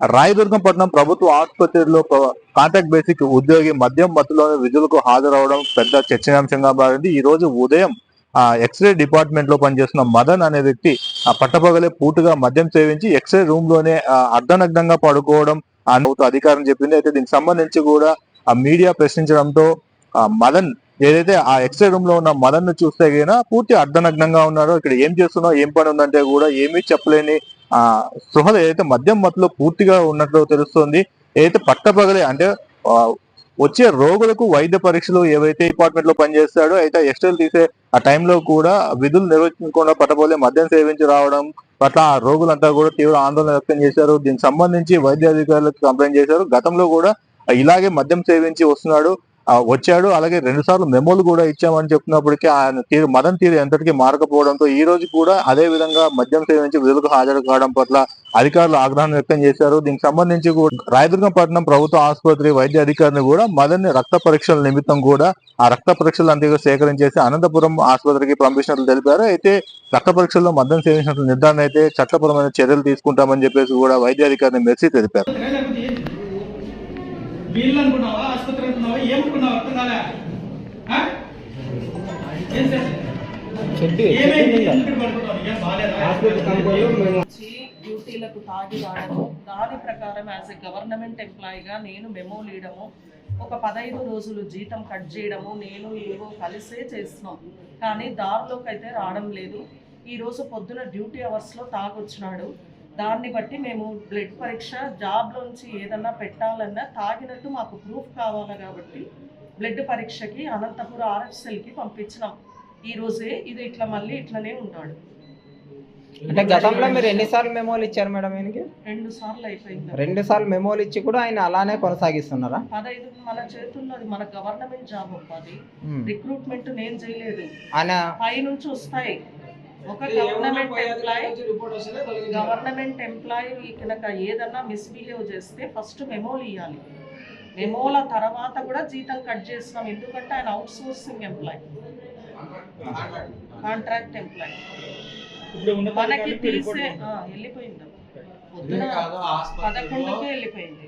రాయదుర్గంపట్నం ప్రభుత్వ ఆసుపత్రిలో ప్ర- కాంట్రాక్ట్ బేసిక్ ఉద్యోగి మద్యం మత్తులో విధులకు హాజరవడం పెద్ద చర్చనీయాంశంగా మారింది. ఈ రోజు ఉదయం ఆ ఎక్స్రే డిపార్ట్మెంట్లో పనిచేస్తున్న మదన్ అనే వ్యక్తి ఆ పట్టపగలే పూటుగా మద్యం సేవించి ఎక్స్రే రూమ్లోనే అర్ధనగ్నంగా పడుకోవడం ఆ అధికారం చెప్పింది. అయితే దీనికి సంబంధించి కూడా ఆ మీడియా ప్రశ్నించడంతో ఆ మదన్ ఏదైతే ఆ ఎక్స్రే రూమ్లో ఉన్న మదన్ను చూస్తే గిన పూర్తి అర్ధనగ్నంగా ఉన్నాడో ఇక్కడ ఏం చేస్తున్నావు ఏం పని ఉందంటే కూడా ఏమీ చెప్పలేని ఆ స్పృహలు ఏదైతే మద్యం మత్తులో పూర్తిగా ఉన్నట్లు తెలుస్తోంది ఏదైతే పట్టపగలే అంటే వచ్చే రోగులకు వైద్య పరీక్షలు ఏవైతే డిపార్ట్మెంట్లో పనిచేస్తాడో అయితే ఎక్స్ట్రల్ తీసే ఆ టైంలో కూడా విధులు నిర్వహించకుండా పట్టపోలే మద్యం సేవించి రావడం పట్ల ఆ రోగులంతా కూడా తీవ్ర ఆందోళన వ్యక్తం చేశారు. దీనికి సంబంధించి వైద్య అధికారులకు కంప్లైంట్ చేశారు. గతంలో కూడా ఇలాగే మద్యం సేవించి వస్తున్నాడు. వచ్చాడు. అలాగే రెండు సార్లు మెమోలు కూడా ఇచ్చామని చెప్తున్నప్పటికీ ఆయన తీరు మదన్ తీరు ఎంతటికీ మారకపోవడంతో ఈ రోజు కూడా అదే విధంగా మద్యం సేవించి విధులకు హాజరు కావడం పట్ల అధికారులు ఆగ్రహం వ్యక్తం చేశారు. దీనికి సంబంధించి కూడా రాయదుర్గంపట్నం ప్రభుత్వ ఆసుపత్రి వైద్య అధికారిని కూడా మదన్ని రక్త పరీక్షల నిమిత్తం కూడా ఆ రక్త పరీక్షలు అంతగా సేకరించేసి అనంతపురం ఆసుపత్రికి పంపించినట్లు తెలిపారు. అయితే రక్త పరీక్షల్లో మద్యం సేవించినట్లు నిర్ధారణ అయితే చట్టపరమైన చర్యలు తీసుకుంటామని చెప్పేసి కూడా వైద్య అధికారిని మెర్సీ తెలిపారు. వీళ్ళు అనుకున్నావా ఆసుపత్రి అనుకున్నావా ఏమనుకున్నావా అర్థం కాలే? డ్యూటీలకు తాగి రావడము దాని ప్రకారం యాజ్ ఎ గవర్నమెంట్ ఎంప్లాయీగా నేను మెమో లీయడము ఒక పదహైదు రోజులు జీతం కట్ చేయడము నేను ఏవో కలిసే చేస్తున్నాం. కానీ దారిలోకి అయితే రావడం లేదు. ఈరోజు పొద్దున డ్యూటీ అవర్స్లో తాగొచ్చినాడు. దాన్ని బట్టి మేము బ్లడ్ పరీక్ష జాబ్లోంచి ఏదన్నా పెట్టాలన్నా తాగినట్టు మాకు ప్రూఫ్ కావాలి కాబట్టి బ్లడ్ పరీక్షకి అనంతపురం ఆర్ఎఫ్సెల్కి పంపించినాం. ఈ రోజే ఇది ఇట్లా మళ్ళీ ఇట్లనే ఉంటాడు అంటే గతంలో మీరు ఎన్నిసార్లు మెమోలు ఇచ్చారు మేడం ఆయనకి రెండు సార్లు అయిపోయింది. రెండు సార్లు మెమోలు ఇచ్చి కూడా ఆయన అలానే కొనసాగిస్తున్నారా? పదహైదు మన చేతుల్లో మన గవర్నమెంట్ జాబ్ అది. రిక్రూట్మెంట్ నేను చేయలేదు. ఆయన పై నుంచి వస్తాయి. ఒక గవర్నమెంట్ ఎంప్లాయ్ గవర్నమెంట్ ఎంప్లాయీ కనుక ఏదన్నా మిస్బిహేవ్ చేస్తే ఫస్ట్ మెమోలు ఇవ్వాలి మెమోల తర్వాత కూడా జీతం కట్ చేస్తున్నాం. ఎందుకంటే ఆయన outsourcing employee contract employee మనకి తీసే ఆ, వెళ్ళిపోయింది. పొద్దున పదకొండుకే వెళ్ళిపోయింది.